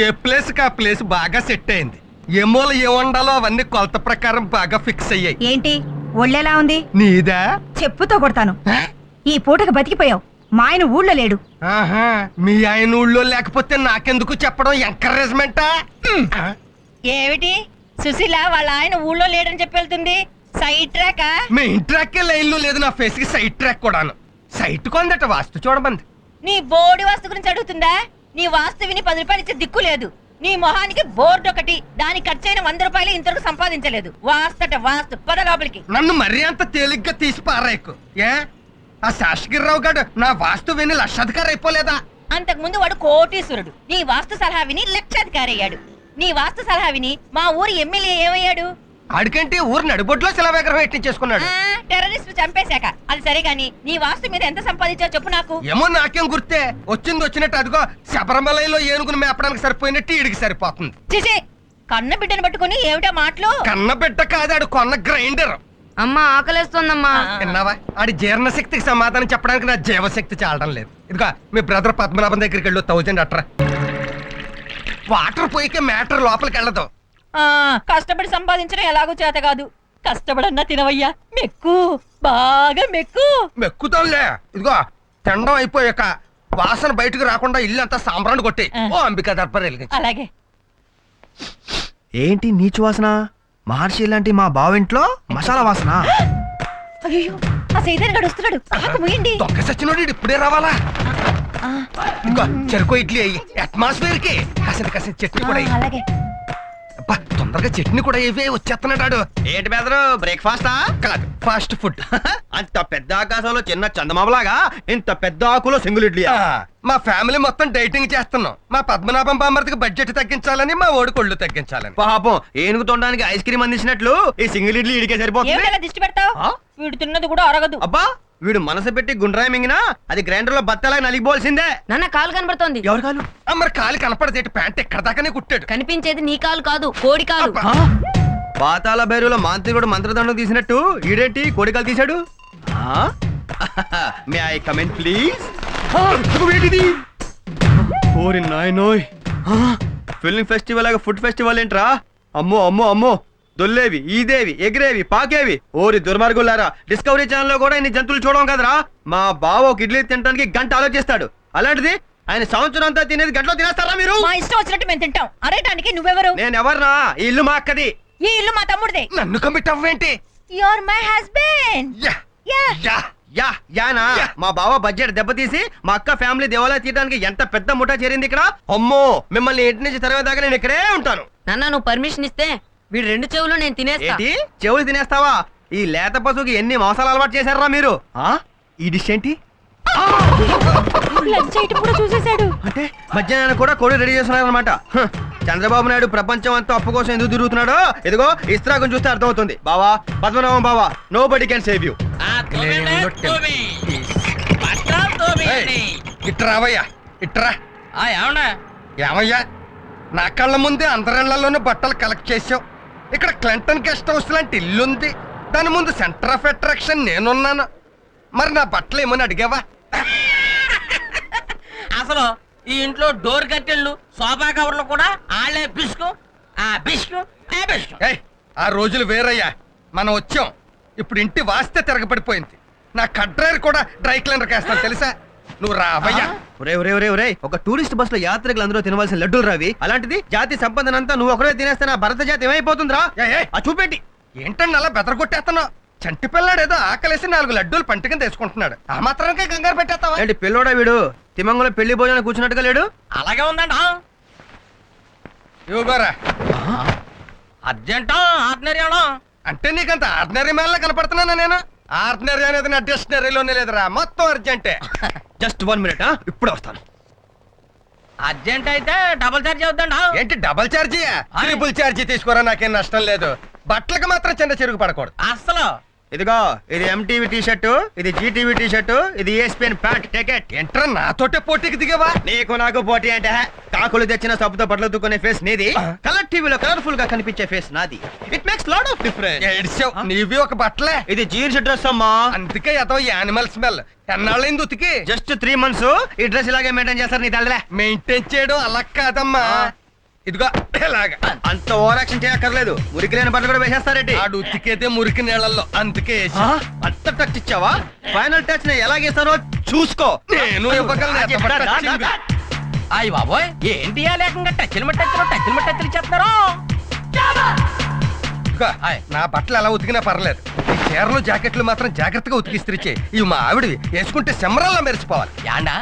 ఏ ప్లేస్కి ఆ ప్లేస్ బాగా సెట్ అయింది. ఏ మూల ఏ వండాలో అవన్నీ కొలత ప్రకారం బాగా ఫిక్స్ అయ్యాయి. ఏంటి? ఒళ్ళెలా ఉంది? నీదా? చెప్పుతో కొడతాను? ఈ పూటకి బతికిపోయావు. మా ఆయన ఊళ్ళో లేడు. ఆహా మీ ఆయన ఊళ్ళో లేకపోతే నాకెందుకు చెప్పడం ఎంకరేజ్మెంటా ఏమిటి? సుశీల వాళ్ళ ఆయన ఊళ్ళో లేడని చెప్పి వెళ్తుంది. సైడ్ ట్రాకా మీ ఇంట్రాక్కే లైన్లో లేదు నా ఫేస్కి సైడ్ ట్రాక్ కూడాను. సైట్ కొందట వాస్తు చూడమంది. నీ బోర్డు వాస్తు గురించి అడుగుతుందా? నీ వాస్తు విని పది రూపాయలు ఇచ్చే దిక్కు లేదు. నీ మొహానికి బోర్డు ఒకటి దానికి ఖర్చైన వంద రూపాయలు ఇంతవరకు సంపాదించలేదు. వాస్తట వాస్తు. పద లోపలికి. నన్ను మరీ అంత తేలిగ్గా తీసి పారాయకు. ఏ? ఆ శాసగిరిరావు గారు నా వాస్తు విని లక్షాధికారి అయిపోలేదా అంతకు ముందు వాడు కోటీశ్వరుడు. నీ వాస్తు సలహా విని లక్షాధికారి అయ్యాడు నీ వాస్తు సలహా విని మా ఊరి ఎమ్మెల్యే ఏమయ్యాడు? ఆడికంటే ఊరు నడిబొడ్లో శిలా విగ్రహం ఎట్టించేసుకున్నాడు టెర్రరిస్ట్ చంపేశాక. అది సరే గాని నీ వాస్తు మీద ఎంత సంపాదించావు చెప్పు నాకు. ఏమో నాకేం గుర్తే వచ్చింది వచ్చినట్టు అదిగో శబరిమలలో ఏనుగును మేపడానికి సరిపోయినట్టు ఈడికి సరిపోతుంది. చేసే కన్న బిడ్డను పట్టుకుని ఏమిటా మాటలు? కన్న బిడ్డ కాదాడు కొన్న గ్రైండర్. అమ్మా ఆకలేస్తోందమ్మా. విన్నావా? ఆడి జీర్ణశక్తికి సమాధానం చెప్పడానికి నా జీవశక్తి చాలడం లేదు. ఇదిగో మీ బ్రదర్ పద్మనాభం దగ్గరికి వెళ్ళు థౌజండ్ అట్రా. వాటర్ పోయికే మ్యాటర్ లోపలికి వెళ్ళదు. కష్టపడి సంపాదించడం ఎలాగో చేత కాదు. కష్టపడన్నా తినవయ్యా. మెక్కు. బాగా మెక్కు. మెక్కుతాంలే ఇదిగో తినడం అయిపోయాక వాసన బయటకు రాకుండా ఇల్లు అంతా సాంబ్రాన్ని కొట్టి. ఓ అంబికా దర్బార్ అలాగే. ఏంటి నీచు వాసన? మహర్షి లాంటి మా బావింట్లో మసాలా వాసన. అయ్యో ఆ సైతాన్ గడు వస్తున్నాడు. ఆకు ముయండి దొంగ సచ్చినోడు ఇప్పుడే రావాలా? ఇదిగో చెరుకు ఇడ్లీ అయ్యి. అట్మాస్ఫియర్కి. కాసిన కాసిన చట్నీ కూడా అలాగే. తొందరగా చట్నీ కూడా ఇవే వచ్చేస్తున్నాడు. ఏంటి బెదరు? బ్రేక్ఫాస్టా? కాదు ఫాస్ట్ ఫుడ్. అంత పెద్ద ఆకాశంలో చిన్న చందమామలాగా ఇంత పెద్ద ఆకులో సింగిల్ ఇడ్లీ. మా ఫ్యామిలీ మొత్తం డైటింగ్ చేస్తున్నాం. మా పద్మనాభం బామ్మర్తికి బడ్జెట్ తగ్గించాలని మా ఓడి కొళ్ళు తగ్గించాలని. పాపం ఏనుగు తొండడానికి ఐస్ క్రీమ్ అందించినట్లు ఈ సింగిల్ ఇడ్లీ ఇడికే సరిపోతుంది. దిష్టి పెడతావు? వీడు తిన్నది కూడా అరగదు. అబ్బా వీడు మనసు పెట్టి గుండ్రాయి మింగినా అది గ్రైండర్లో బత్తలాగా నలిగిపోవాల్సిందే. నాన్న కాలు కనబడుతోంది. ఎవరు కాదు ఆ, మరి కాలు కనపడదేటి ప్యాంట్ ఎక్కడ దాకానే కుట్టాడు. కనిపించేది నీ కాలు కాదు కోడి కాలు. పాతాల భైరులో మాంత్రికుడు మంత్రదండం తీసినట్టు ఈడేంటి కోడికలు తీశాడు? మే ఐ కమెంట్ ప్లీజ్ ఏంటిది? ఓరి నాయనోయ్. ఫిల్మ్ ఫెస్టివల్ లాగా ఫుడ్ ఫెస్టివల్ ఏంట్రా? అమ్మో అమ్మో అమ్మో. దొల్లేవి ఈదేవి ఎగిరేవి పాకేవి. ఓరి దుర్మార్గులారా డిస్కవరీ ఛానల్లో కూడా ఇన్ని జంతువులు చూడడం కదరా? మా బావ ఒక ఇడ్లీ తినడానికి గంట ఆలోచిస్తాడు. అలాంటిది ఆయన సంవత్సరం అంతా తినేది గంటలో తినేస్తారా మీరు? మా ఇష్టం వచ్చినట్టు మేము తింటాం. అరేటానికి నువ్వెవరు? నేను ఎవర్నా ఈ ఇల్లు మా అక్కది. ఈ ఇల్లు మా తమ్ముడిదే. నన్ను commit అవ్వేంటి your my husband yeah. Yeah. Yeah yeah Yana. మా బావ బడ్జెట్ దెబ్బతీసి మా అక్క ఫ్యామిలీ దేవాలయ తీయడానికి ఎంత పెద్ద ముఠా చేరింది ఇక్కడ? అమ్మో మిమ్మల్ని ఇంటి నుంచి తరవే దాకా నేను ఇక్కడే ఉంటాను. నాన్న నువ్వు పర్మిషన్ ఇస్తే వీడు రెండు చెవులు నేను తినేస్తా. ఏంటి? చెవులు తినేస్తావా? ఈ లేత పశువుకి ఎన్ని మోసాలు అలవాటు చేశారా మీరు? ఆ? ఈ డిష్ ఏంటి? లంచ్ ఐటమ్ కూడా చూసేశాడు. అంటే మధ్యాహ్నం కూడా కోడి రెడీ చేస్తున్నారు అనమాట చంద్రబాబు నాయుడు ప్రపంచం అంతా అప్పు కోసం ఎందుకు తిరుగుతున్నాడో ఇదిగో ఇస్త్రాగం చూస్తే అర్థమవుతుంది. బావా పద్మనాభం బావా నో బడి క్యాన్ సేవ్ యూ ఇట్రావయ్యా ఇట్రా. ఏమయ్యా నా కళ్ళ ముందే అందరిళ్ళలోనూ బట్టలు కలెక్ట్ చేసావు ఇక్కడ క్లింటన్ గెస్ట్ హౌస్ లాంటి ఇల్లుంది. దాని ముందు సెంటర్ ఆఫ్ అట్రాక్షన్ నేనున్నాను. మరి నా బట్టలు ఏమని అడిగావా? అసలు ఈ ఇంట్లో డోర్ కట్టెళ్ళు సోఫా కవర్లు కూడా ఆళ్ళే బిస్కు ఆ బిస్కు ఆ బిస్కు. ఏయ్ ఆ రోజులు వేరయ్యా. మనం వచ్చాం. ఇప్పుడు ఇంటి వాస్తే తిరగబడిపోయింది. నా కడ్రైర్ కూడా డ్రై క్లీనర్ వేస్తాను తెలుసా? నువ్వు రావయ్యా ఒరే ఒరే ఒరే ఒరే ఒక టూరిస్ట్ బస్లో యాత్రికులు అందరూ తినవలసిన లడ్డూలు రావి. అలాంటిది జాతి సంపదనంతా నువ్వు ఒకరే తినేస్తే నా భరత జాతి ఏమైపోతుందిరా. ఆ చూపెట్టి. ఏంటండి అలా బెదరగొట్టేస్తున్నావు? చంటి పిల్లాడు ఏదో ఆకలేసి నాలుగు లడ్డూలు పంట కింద వేసుకుంటున్నాడు. ఆ మాత్రానికే కంగారు పెట్టేస్తావా? ఏంటి పిల్లోడా వీడు? తిమంగంలో పెళ్ళి భోజనం కూర్చున్నట్టుగా లేడు? అలాగే ఉందండి ఇవ్వగోరా అర్జెంట్ ఆర్డినరీ అంటే నీకంత ఆర్డినరీ మేళ కనపడుతున్నానా నేను? ఆర్డినరీ అనేది నా డిక్షనరీలోనే లేదురా మొత్తం అర్జెంటే. జస్ట్ వన్ మినిట్ ఇప్పుడే వస్తాను. అర్జెంట్ అయితే డబుల్ చార్జ్ అవుతుందండి ఏంటి డబల్ ఛార్జీ ట్రిపుల్ ఛార్జీ తీసుకోరా నాకేం నష్టం లేదు. బట్టలకు మాత్రం చిన్న చెరుగు పడకూడదు. అస్సలు. ఇదిగో ఇది ఎంటీవీ టీ షర్టు ఇది జీటీవీ టీ షర్టు ఇది E ఏఎస్పిఎన్ ప్యాంట్. టికెట్ ఏంట్రా నాతోటే పోటీకి దిగవా? నీకు నాకు పోటీ అంటే కాకులు తెచ్చిన సబ్బుతో బట్టలు దుక్కునే ఫేస్ నీది కలర్ టీవీలో కలర్ఫుల్గా కనిపించే ఫేస్ నాది. It makes lot of difference నీవి ఒక బట్టలే. ఇది జీన్స్ డ్రెస్ అమ్మా. అందుకే ఏదో యానిమల్ స్మెల్ ఎన్నాళ్ళైంది ఉతికి? జస్ట్ త్రీ మంత్స్ ఈ డ్రెస్ ఇలాగే మెయింటైన్ చేస్తారు నీ తల్లే మెయింటైన్ చేయడం అలా కాదమ్మా. ఇదిగో ఇలాగా. అంత ఓవర్ యాక్షన్ చేయక్కర్లేదు. మురికి లేని బట్టలు కూడా వేసేస్తారేంటి? ఆడు ఉతికేదే మురికి నీళ్ళల్లో అందుకే? అంత టచ్ ఇచ్చావా? ఫైనల్ టచ్ నేను ఎలాగేస్తానో చూసుకో. నేను ఇవ్వగలను ఎంత టచ్ ఇవ్వగలను. అయ్యి బాబోయ్ ఏంటి ఆ లేకంగా టచ్లు మట్టచ్చులు టచ్లు మట్టచ్చులు చేస్తున్నారు ఇదిగో. నా బట్టలు ఎలా ఉతికినా పర్లేదు. ఈ చీరలు జాకెట్లు మాత్రం జాగ్రత్తగా ఉతికిస్త్రిచ్చే ఇవి మా ఆవిడవి వేసుకుంటే సెమరల్లా మెరిచిపోవాలి యాండా.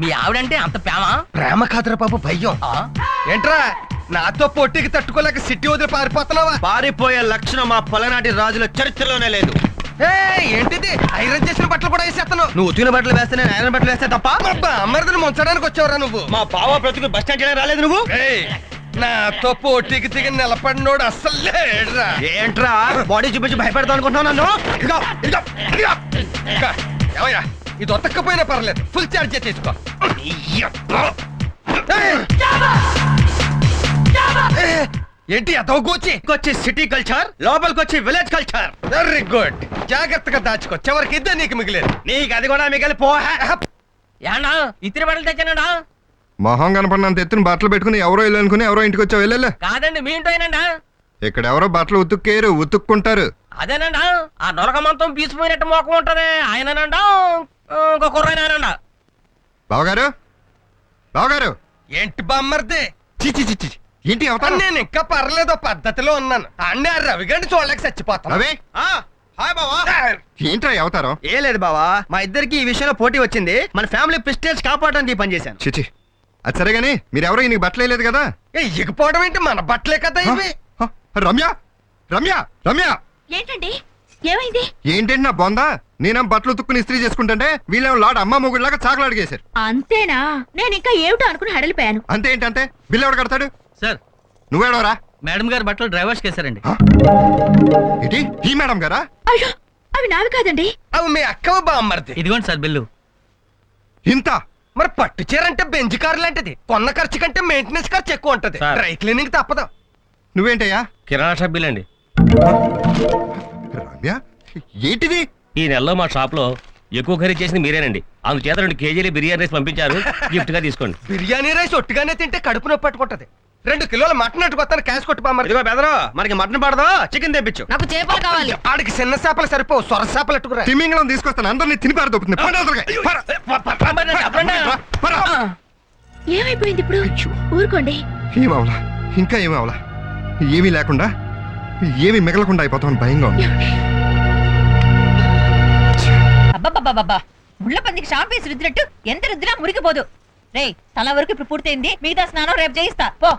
మీ ఆవిడంటే అంత ప్రేమ? ప్రేమ కాదురా బాబు భయ్యం ఆ? ఏంట్రా నాతో పోటీకి తట్టుకోలేక సిటీ వదిలి పారిపోతున్నావా? పారిపోయే లక్షణం మా పలనాటి రాజుల చరిత్రలోనే లేదు. ఏ ఏంటిది? ఐరన్ చేసిన బట్టలు కూడా వేసేస్తాను నువ్వు ఉతికిన బట్టలు వేస్తే నేను ఐరన్ బట్టలు వేస్తే తప్ప? అబ్బా అమ్మరిదని ముంచడానికి వచ్చావురా నువ్వు. మా బావ బ్రతుకు బస్ స్టాండ్ రాలేదు నువ్వు? ఏయ్, నాతో పోటీకి దిగి నిలబడినోడు అస్సలు లేడురా. ఏంట్రా? బాడీ చూపించి భయపెడతావు అనుకుంటున్నావు నన్ను? ఇదిగో, ఇదిగో, ఇదిగో. ఇంకా, ఏమయ్యా? ఇది ఒతక్కపోయినా పర్లేదు ఫుల్ తీసుకో. ఏయ్! ఏయ్, ఏంటి అదవ గోచి? వచ్చి సిటీ కల్చర్ లోపలికి వచ్చి విలేజ్ కల్చర్. వెరీ గుడ్ జాగ్రత్తగా దాచుకో. చివరికి ఇద్దే నీకు మిగిలేదు. నీకు అది కూడా మిగిలి పో యాండా ఇతరి బట్టలు తెచ్చానండా? మొహం కనపడినంత ఎత్తున బట్టలు పెట్టుకుని ఎవరో ఇల్లు అనుకుని ఎవరో ఇంటికి వచ్చావు వెళ్ళలే కాదండి మీ ఇంటో ఇక్కడ ఎవరో బట్టలు ఉతుక్కేరు ఉతుక్కుంటారు. అదేనండా? ఆ నొరక మంతం పీసిపోయినట్టు మోకం ఉంటది. ఆయననండా? ఇంకో కుర్రాయనండా బావగారు? బావగారు? ఏంటి బామ్మర్ది? చి చి చి చి. ఏంటి అవతారం? నేను ఇంకా పర్లేదో పద్ధతిలో ఉన్నాను. అన్నీ ఆ రవిగండి చూడలేక చచ్చిపోతాను రవి? హాయ్ బావా. ఏంట్రా ఈ అవతారం? ఏ లేదు బావా మా ఇద్దరికి ఈ విషయంలో పోటీ వచ్చింది. మన ఫ్యామిలీ ప్రెస్టేజ్ కాపాడడానికి ఈ పని చేశాను. చిచి అది సరే గానీ మీరెవరో ఈయనకి బట్టలు వేయలేదు కదా? ఏ, ఎగిపోవడం ఏంటి? మన బట్టలే కదా ఇవి. హ, రమ్య రమ్య రమ్య. ఏంటండి? ఏమైంది? ఏంటంటే నా బొందా? నేనేం బట్టలు ఉతుక్కుని ఇస్త్రీ చేసుకుంటుంటే వీళ్ళేమో లాడ్ అమ్మ మొగుడిలాగా చాకలు అడిగేశారు. అంతేనా? నేను ఇంకా ఏమిటో అనుకుని హడలిపోయాను. అంతే ఏంటంటే బిల్లు ఎవడు కడతాడు? సార్. నువ్వేడవరా మేడం గారు బట్టలు డ్రైవర్స్ కేసారండి. ఏంటి? ఈ మేడం గారా? అయ్యో అవి నావి కాదండి. అవి మీ అక్కవ బామ్మర్ది. ఇదిగోండి సార్ బిల్లు. ఇంత? మరి పట్టు చీర అంటే బెంచ్ కారు లాంటిది. కొన్న ఖర్చు కంటే మెయింటెనెన్స్ ఖర్చు ఎక్కువ ఉంటది. సార్. డ్రై క్లీనింగ్ తప్పదు. నువ్వేంటయ్యా? కిరాణా అండి రమ్య ఏంటిది? ఈ నెలలో మా షాప్లో ఎక్కువ ఖరీదు చేసింది మీరేనండి. అందుచేత రెండు కేజీలు బిర్యానీ రైస్ పంపించారు. గిఫ్ట్గా తీసుకోండి. బిర్యానీ రైస్ ఒట్టుగానే తింటే కడుపు నొప్పి పట్టుకుంటది. రెండు కిలోల మటన్ అట్టుకొస్తాను క్యాష్ కొట్టు బామ్మర్ది ఇదిగో బెదరు మనకి మటన్ పడదు? చికెన్ తెప్పించు. నాకు చేపలు కావాలి. ఆడికి చిన్న చేపలు సరిపోవు సొర చేపలు అట్టుకురా తిమింగళం తీసుకొస్తాను అందరినీ తిని పారదొప్పుతుంది. రా. ఏమైపోయింది ఇప్పుడు. ఊరుకోండి. ఏమవలా? ఇంకా ఏమవలా? ఏమీ లేకుండా ఏమీ మిగలకుండా అయిపోతామని భయంగా ఉంది. అబ్బబ్బబ్బబ్బా ముళ్ళ పందికి షాంపూ వేసి రుద్దినట్టు ఎంత రుద్దినా మురికిపోదు రేయ్ తల వరకు ఇప్పుడు పూర్తయింది. మిగతా స్నానం రేపు చేయిస్తా. పో.